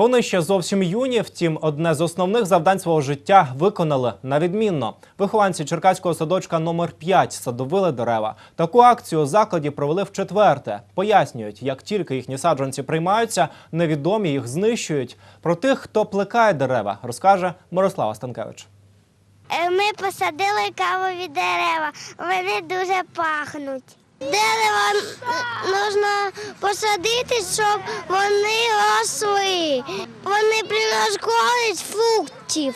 Вони ще зовсім юні, втім, одне з основних завдань свого життя виконали на відмінно. Вихованці Черкаського садочка номер 5 садовили дерева. Таку акцію у закладі провели в четверте. Пояснюють, як тільки їхні саджанці приймаються, невідомі їх знищують. Про тих, хто плекає дерева, розкаже Мирослава Станкевич. Е, Ми посадили кавові дерева, вони дуже пахнуть. Дерева потрібно посадити, щоб вони росли. Вони приносять користь фруктів.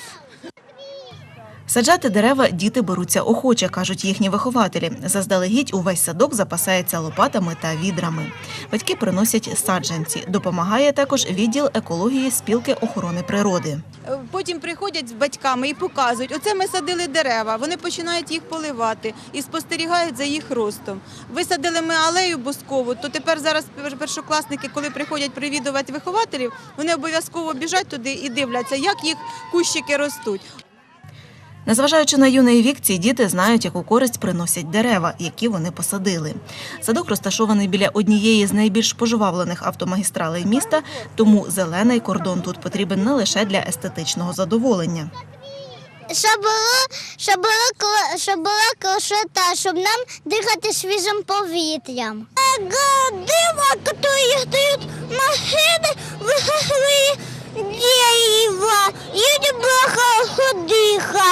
Саджати дерева діти беруться охоче, кажуть їхні вихователі. Заздалегідь увесь садок запасається лопатами та відрами. Батьки приносять саджанці. Допомагає також відділ екології спілки охорони природи. Потім приходять з батьками і показують, оце ми садили дерева, вони починають їх поливати і спостерігають за їх ростом. Висадили ми алею бускову, то тепер зараз першокласники, коли приходять привідувати вихователів, вони обов'язково біжать туди і дивляться, як їх кущики ростуть. Незважаючи на юний вік, ці діти знають, яку користь приносять дерева, які вони посадили. Садок розташований біля однієї з найбільш пожвавлених автомагістралей міста, тому зелений кордон тут потрібен не лише для естетичного задоволення. Щоб було, щоб було, щоб була красота, щоб нам дихати свіжим повітрям. Дерева, які дають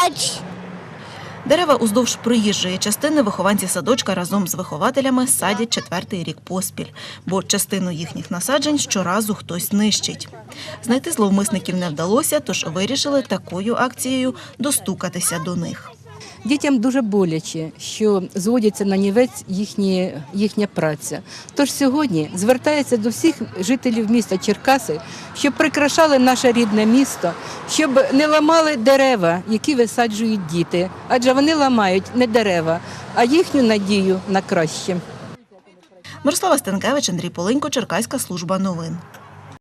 дихати. Дерева уздовж проїжджої частини вихованці садочка разом з вихователями садять четвертий рік поспіль, бо частину їхніх насаджень щоразу хтось нищить. Знайти зловмисників не вдалося, тож вирішили такою акцією достукатися до них. Дітям дуже боляче, що зводяться на нівець їхні, їхня праця. Тож сьогодні звертається до всіх жителів міста Черкаси, щоб прикрашали наше рідне місто, щоб не ламали дерева, які висаджують діти, адже вони ламають не дерева, а їхню надію на краще. Мирослава Стенкевич, Андрій Полинько, Черкаська служба новин.